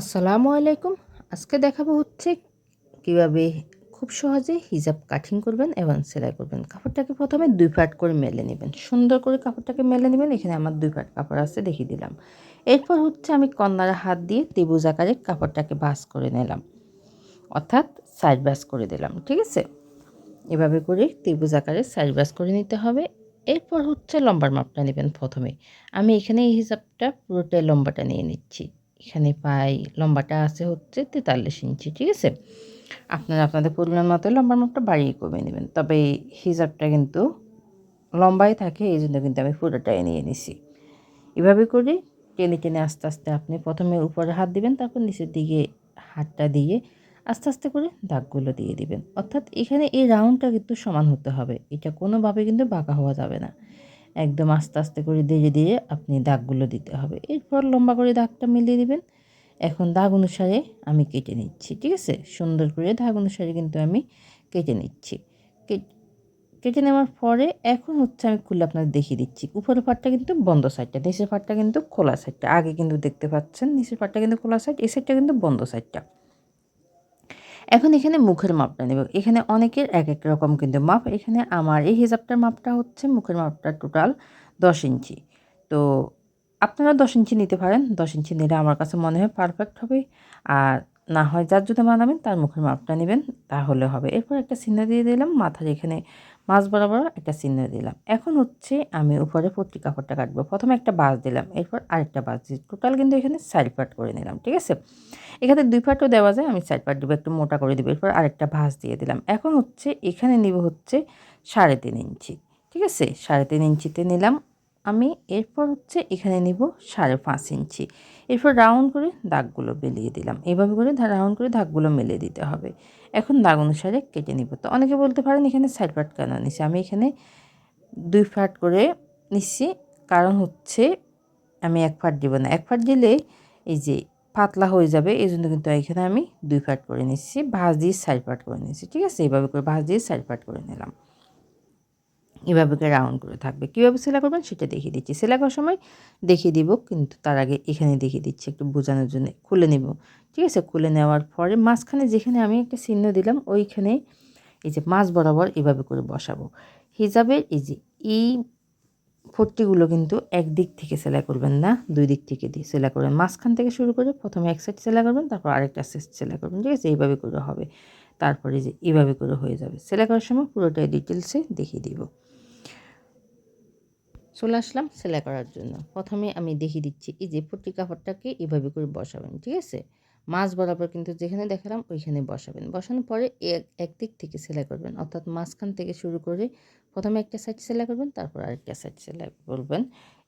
আসসালামু আলাইকুম। আজকে দেখাবো হচ্ছে কীভাবে খুব সহজে হিজাব কাটিং করবেন এবং সেলাই করবেন। কাপড়টাকে প্রথমে দুই পাট করে মেলে নেবেন। সুন্দর করে কাপড়টাকে মেলে নেবেন। এখানে আমার দুই পাট কাপড় আছে, দেখিয়ে দিলাম। এরপর হচ্ছে আমি কন্যার হাত দিয়ে ত্রিভুজ আকারে কাপড়টাকে বাস করে নিলাম। অর্থাৎ সাইড ব্রাশ করে দিলাম, ঠিক আছে? এভাবে করে ত্রিভুজ আকারে সাইড ব্রাশ করে নিতে হবে। এরপর হচ্ছে লম্বার মাপটা নেবেন প্রথমে। আমি এখানে এই হিসাবটা পুরোটাই লম্বাটা নিয়ে নিচ্ছি। এখানে পাই লম্বাটা আছে হচ্ছে তেতাল্লিশ ইঞ্চি, ঠিক আছে? আপনারা আপনাদের পরিমাণ মতো লম্বার মাপটা বাড়িয়ে কমে নেবেন। তবে এই হিসাবটা কিন্তু লম্বাই থাকে, এই জন্য কিন্তু আমি পুরোটাই নিয়ে নিছি এভাবে করে টেনে টেনে আস্তে আস্তে আপনি প্রথমে উপরে হাত দিবেন, তারপর নিচের দিকে হাতটা দিয়ে আস্তে আস্তে করে দাগগুলো দিয়ে দিবেন। অর্থাৎ এখানে এই রাউন্ডটা কিন্তু সমান হতে হবে। এটা কোনোভাবে কিন্তু বাঁকা হওয়া যাবে না। একদম আস্তে আস্তে করে ধীরে ধীরে আপনি দাগগুলো দিতে হবে। এরপর লম্বা করে দাগটা মিলিয়ে দিবেন। এখন দাগ অনুসারে আমি কেটে নিচ্ছি, ঠিক আছে? সুন্দর করে দাগ অনুসারে কিন্তু আমি কেটে নিচ্ছি। কেটে নেওয়ার পরে এখন হচ্ছে আমি খুলে আপনাদের দেখিয়ে দিচ্ছি। উপরের পাটটা কিন্তু বন্ধ সাইডটা, নিচের পাটটা কিন্তু খোলা সাইডটা। আগে কিন্তু দেখতে পাচ্ছেন, নিচের পাটটা কিন্তু খোলা সাইড, এই সাইডটা কিন্তু বন্ধ সাইডটা। এখন এখানে মুখের মাপটা নেব। এখানে অনেকের এক এক রকম কিন্তু মাপ। এখানে আমার এই হিসাবটার মাপটা হচ্ছে মুখের মাপটা টোটাল দশ ইঞ্চি। তো আপনারা দশ ইঞ্চি নিতে পারেন। দশ ইঞ্চি নিলে আমার কাছে মনে হয় পারফেক্ট হবে। আর না হয় যার যদি মানাবেন তার মুখের মাপটা নেবেন, তাহলে হবে। এরপর একটা চিহ্ন দিয়ে দিলাম। মাথার এখানে মাছ বরাবর একটা চিহ্ন দিলাম। এখন হচ্ছে আমি উপরে পট্টি কাপড়টা কাটবো। প্রথমে একটা বাস দিলাম, এরপর আরেকটা বাস দিই টোটাল কিন্তু এখানে সাইড পার্ট করে নিলাম, ঠিক আছে? এখানে দুই পার্টও দেওয়া যায়, আমি সাইড পার্ট দেবো, একটু মোটা করে দেবো, এরপর আরেকটা ভাঁজ দিয়ে দিলাম। এখন হচ্ছে এখানে নিব হচ্ছে সাড়ে তিন ইঞ্চি, ঠিক আছে? সাড়ে তিন ইঞ্চিতে নিলাম আমি, এরপর হচ্ছে এখানে নিব সাড়ে পাঁচ ইঞ্চি। এরপর রাউন্ড করে দাগগুলো বেলিয়ে দিলাম। এভাবে করে রাউন্ড করে দাগগুলো মেলে দিতে হবে। এখন দাগ অনুসারে কেটে নিব। তো অনেকে বলতে পারেন এখানে সাইড পার্ট কেন নিচ্ছি আমি এখানে দুই ফাট করে নিচ্ছি কারণ হচ্ছে আমি এক ফাট দিব না। এক ফাট দিলে এই যে পাতলা হয়ে যাবে এই জন্য কিন্তু এখানে আমি দুই ফাট করে নিচ্ছি ভাঁজ দিয়ে সাইড পাট করে নিচ্ছি ঠিক আছে? এইভাবে করে ভাঁজ দিয়ে সাইড পাট করে নিলাম। এভাবে রাউন্ড করে থাকবে। কীভাবে সেলাই করবেন সেটা দেখিয়ে দিচ্ছি। সেলাই করার সময় দেখিয়ে দিব, কিন্তু তার আগে এখানে দেখিয়ে দিচ্ছি, একটু বোঝানোর জন্য। খুলে নেব। ঠিক আছে? খুলে নেওয়ার পরে মাঝখানে যেখানে আমি একটা চিহ্ন দিলাম, ওইখানে এই যে মাছ বরাবর এভাবে করে বসাবো। হিজাবের এই যে এই ফট্টিগুলো কিন্তু একদিক থেকে সেলাই করবেন না, দুই দিক থেকে দিয়ে সেলাই করবেন। মাঝখান থেকে শুরু করে প্রথমে এক সাইড সেলাই করবেন, তারপর আরেকটা সাইড সেলাই করবেন। ঠিক আছে? এইভাবে করে হবে। তারপরে যে এইভাবে করে হয়ে যাবে। সেলাই করার সময় পুরোটাই ডিটেলসে দেখিয়ে দিব। চলে আসলাম সেলাই করার জন্য। প্রথমে আমি দেখিয়ে দিচ্ছি এই যে পট্টি কাপড়টাকে এভাবে করে বসাবেন, ঠিক আছে? মাছ বরাবর কিন্তু যেখানে দেখালাম ওইখানে বসাবেন। বসানোর পরে এক দিক থেকে সেলাই করবেন। অর্থাৎ মাঝখান থেকে শুরু করে প্রথমে একটা সাইড সেলাই করবেন, তারপর আরেকটা সাইড সেলাই করবেন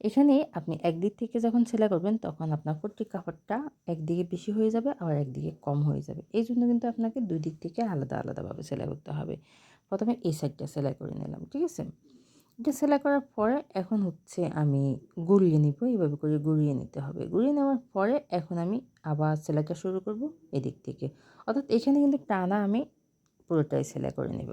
এখানে আপনি একদিক থেকে যখন সেলাই করবেন, তখন আপনার পট্টি কাপড়টা একদিকে বেশি হয়ে যাবে, আবার একদিকে কম হয়ে যাবে। এই জন্য কিন্তু আপনাকে দুই দিক থেকে আলাদা, আলাদাভাবে সেলাই করতে হবে। প্রথমে এই সাইডটা সেলাই করে নিলাম, ঠিক আছে? এটা সেলাই করার পরে এখন হচ্ছে আমি গুড়িয়ে নিব, এইভাবে করে গুড়িয়ে নিতে হবে। গুড়িয়ে নেওয়ার পরে এখন আমি আবার সেলাইটা শুরু করব এদিক থেকে। অর্থাৎ এখানে কিন্তু টানা আমি পুরোটাই সেলাই করে নেব।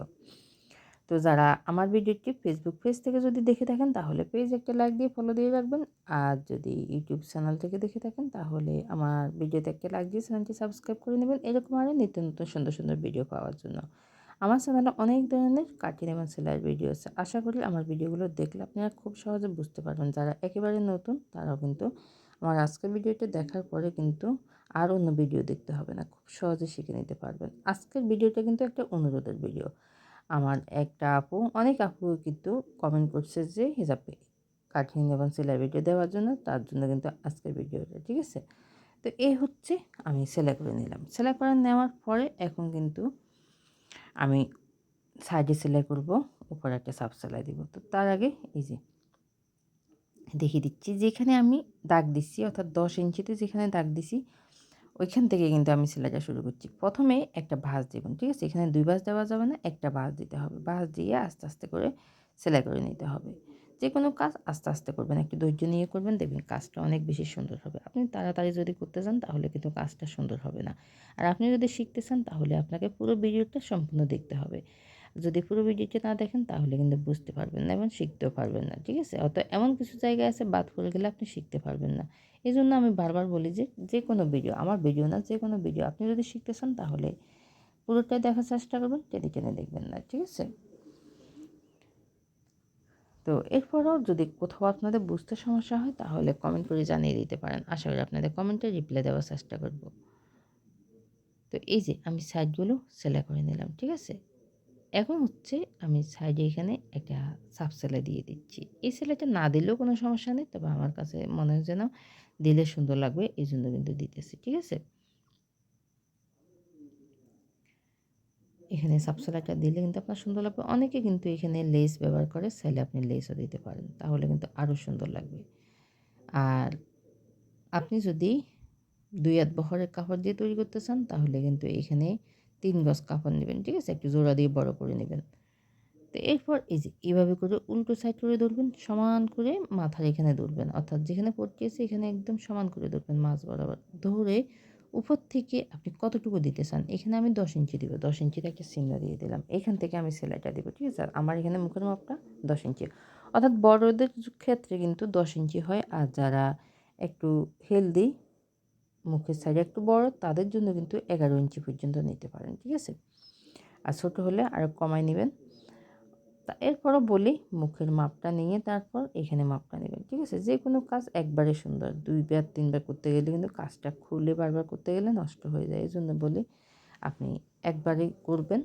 তো যারা আমার ভিডিওটি ফেসবুক পেজ থেকে যদি দেখে থাকেন, তাহলে পেজ একটা লাইক দিয়ে ফলো দিয়ে রাখবেন। আর যদি ইউটিউব চ্যানেল থেকে দেখে থাকেন, তাহলে আমার ভিডিওতে একটা লাইক দিয়ে চ্যানেলটি সাবস্ক্রাইব করে নেবেন। এরকম আরও নিত্য নতুন সুন্দর সুন্দর ভিডিও পাওয়ার জন্য। আমার চ্যানেলে অনেক ধরনের কাটিং এবং সেলাইয়ের ভিডিও আছে। আশা করি আমার ভিডিওগুলো দেখলে আপনারা খুব সহজে বুঝতে পারবেন। যারা একেবারে নতুন, তারাও কিন্তু আমার আজকের ভিডিওটা দেখার পরে কিন্তু আর অন্য ভিডিও দেখতে হবে না। খুব সহজে শিখে নিতে পারবেন। আজকের ভিডিওটা কিন্তু একটা অনুরোধের ভিডিও আমার একটা আপু, অনেক আপু কিন্তু কমেন্ট করছে যে হিসাবে কাটিং এবং সেলাই ভিডিও দেওয়ার জন্য? তার জন্য কিন্তু আজকের ভিডিওটা। ঠিক আছে? তো এই হচ্ছে আমি সেলাই করে নিলাম। সেলাই করে নেওয়ার পরে এখন কিন্তু আমি সাইডে সেলাই করব, উপরে একটা সাফ সেলাই দেবো। তো তার আগে এই যে দেখিয়ে দিচ্ছি, যেখানে আমি দাগ দিচ্ছি অর্থাৎ দশ ইঞ্চিতে যেখানে দাগ দিছি, ওইখান থেকে কিন্তু আমি সেলাইটা শুরু করছি। প্রথমে একটা ভাঁজ দেবেন ঠিক আছে? এখানে দুই ভাঁজ দেওয়া যাবে না, একটা ভাঁজ দিতে হবে। ভাঁজ দিয়ে আস্তে আস্তে করে সেলাই করে নিতে হবে। যে কোনো কাজ আস্তে আস্তে করবেন। একটু ধৈর্য নিয়ে করবেন, দেখবেন কাজটা অনেক বেশি সুন্দর হবে। আপনি তাড়াতাড়ি যদি করতে চান, তাহলে কিন্তু কাজটা সুন্দর হবে না। আর আপনি যদি শিখতে চান, তাহলে আপনাকে পুরো ভিডিওটা সম্পূর্ণ দেখতে হবে। যদি পুরো ভিডিওটি না দেখেন, তাহলে কিন্তু বুঝতে পারবেন না এবং শিখতেও পারবেন না, ঠিক আছে? অত এমন কিছু জায়গা আছে, বাদ করে গেলে আপনি শিখতে পারবেন না। এই জন্য আমি বারবার বলি যে যে কোনো ভিডিও, আমার ভিডিও না, যে কোনো ভিডিও আপনি যদি শিখতে চান, তাহলে পুরোটাই দেখার চেষ্টা করবেন, টেনে টেনে দেখবেন না, ঠিক আছে? তো এরপরও যদি কোথাও আপনাদের বুঝতে সমস্যা হয়, তাহলে কমেন্ট করে জানিয়ে দিতে পারেন। আশা করি আপনাদের কমেন্টে রিপ্লাই দেওয়ার চেষ্টা করব। তো এই যে আমি সাইডগুলো সেলাই করে নিলাম, ঠিক আছে? এখন হচ্ছে আমি সাইডে এখানে একটা সাব সেলাই দিয়ে দিচ্ছি। এই সেলাইটা না দিলেও কোনো সমস্যা নেই, তবে আমার কাছে মনে হয় যেন দিলে সুন্দর লাগবে, এই জন্য কিন্তু দিতেছি, ঠিক আছে? এখানে সাবসেলাইটা দিলে কিন্তু আপনার সুন্দর লাগবে। অনেকে কিন্তু এখানে লেস ব্যবহার করে, চাইলে আপনি লেসও দিতে পারেন। তাহলে কিন্তু আরও সুন্দর লাগবে। আর আপনি যদি দুই হাত বহরের কাপড় দিয়ে তৈরি করতে চান, তাহলে কিন্তু এখানে তিন গজ কাপড় নেবেন, ঠিক আছে? একটু জোড়া দিয়ে বড় করে নেবেন। তো এরপর এই যে এইভাবে করে উল্টো সাইড করে ধরবেন, সমান করে মাথার এখানে ধরবেন। অর্থাৎ যেখানে পড়তেছে এখানে একদম সমান করে ধরবেন মাছ বরাবর। ধরে উপর থেকে আপনি কতটুকু দিতে চান? এখানে আমি দশ ইঞ্চি দিব। দশ ইঞ্চির একটা চিহ্ন দিয়ে দিলাম। এখান থেকে আমি সেলাইটা দেবো, ঠিক আছে? আমার এখানে মুখের মাপটা দশ ইঞ্চি। অর্থাৎ বড়দের ক্ষেত্রে কিন্তু দশ ইঞ্চি হয়, আর যারা একটু হেলদি মুখের সাইডে একটু বড়, তাদের জন্য কিন্তু এগারো ইঞ্চি পর্যন্ত নিতে পারেন, ঠিক আছে? আর ছোটো হলে আরও কমায় নেবেন। তা এরপরও বলি, মুখের মাপটা নিয়ে তারপর এখানে মাপটা নেবেন, ঠিক আছে? যে কোনো কাজ একবারে সুন্দর দুইবার তিনবার করতে গেলে কিন্তু কাজটা খুলে বারবার করতে গেলে নষ্ট হয়ে যায় এই জন্য বলি আপনি একবারেই করবেন,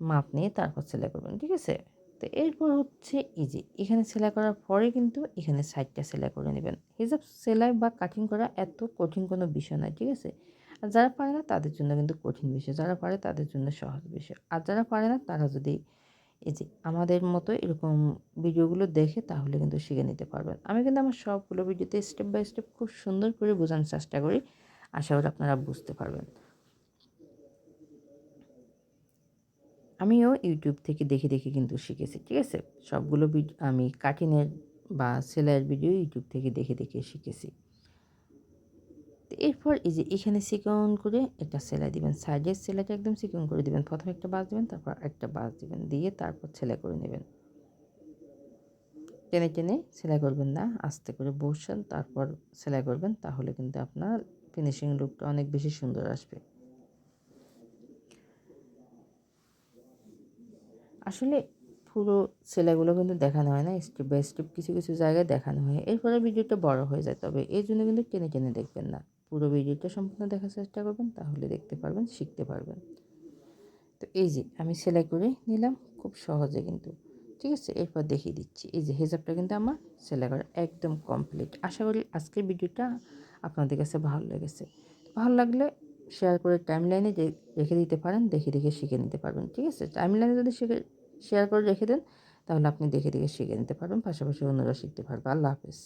মাপ নিয়ে তারপর সেলাই করবেন, ঠিক আছে? তো এরপর হচ্ছে ইজি এখানে সেলাই করার পরে কিন্তু এখানে সাইডটা সেলাই করে নেবেন। হিসাব সেলাই বা কাটিং করা এত কঠিন কোনো বিষয় নয়, ঠিক আছে? আর যারা পারে না তাদের জন্য কিন্তু কঠিন বিষয়, যারা পারে তাদের জন্য সহজ বিষয়। আর যারা পারে না তারা যদি এই যে আমাদের মতো এরকম ভিডিওগুলো দেখে তাহলে কিন্তু শিখে নিতে পারবেন। আমি কিন্তু আমার সবগুলো ভিডিওতে স্টেপ বাই স্টেপ খুব সুন্দর করে বোঝানোর চেষ্টা করি। আশা করি আপনারা বুঝতে পারবেন। আমিও ইউটিউব থেকে দেখে দেখে কিন্তু শিখেছি, ঠিক আছে? সবগুলো আমি কাটিনের বা সেলাইয়ের ভিডিও ইউটিউব থেকে দেখে দেখে শিখেছি। এরপর এই যে এখানে সিকন করে একটা সেলাই দিবেন। সাইডের সেলাইটা একদম সিকন করে দিবেন। প্রথমে একটা বাস দিবেন, তারপর একটা বাস দিবেন। দিয়ে তারপর সেলাই করে নেবেন। টেনে টেনে সেলাই করবেন না, আস্তে করে বসেন, তারপর সেলাই করবেন, তাহলে কিন্তু আপনার ফিনিশিং লুকটা অনেক বেশি সুন্দর আসবে। আসলে পুরো সেলাইগুলো কিন্তু দেখানো হয় না স্টেপ বাই স্টেপ কিছু কিছু জায়গায় দেখানো হয়। এরপরে ভিডিওটা বড় হয়ে যায়, তবে এই জন্য কিন্তু টেনে টেনে দেখবেন না। পুরো ভিডিওটা সম্পূর্ণ দেখার চেষ্টা করবেন, তাহলে দেখতে পারবেন, শিখতে পারবেন। তো এই যে আমি সেলাই করে নিলাম, খুব সহজে কিন্তু। ঠিক আছে? এরপর দেখিয়ে দিচ্ছি। এই যে হেজাবটা কিন্তু আমার সেলাই করা একদম কমপ্লিট আশা করি আজকের ভিডিওটা আপনাদের কাছে ভালো লেগেছে। ভালো লাগলে শেয়ার করে টাইম লাইনে রেখে দিতে পারেন, দেখে দেখে শিখে নিতে পারবেন। ঠিক আছে? টাইম লাইনে যদি শিখে শেয়ার করে রেখে দেন, তাহলে আপনি দেখে দেখে শিখে নিতে পারবেন, পাশাপাশি অন্যরা শিখতে পারবে। আল্লাহ হাফেজ।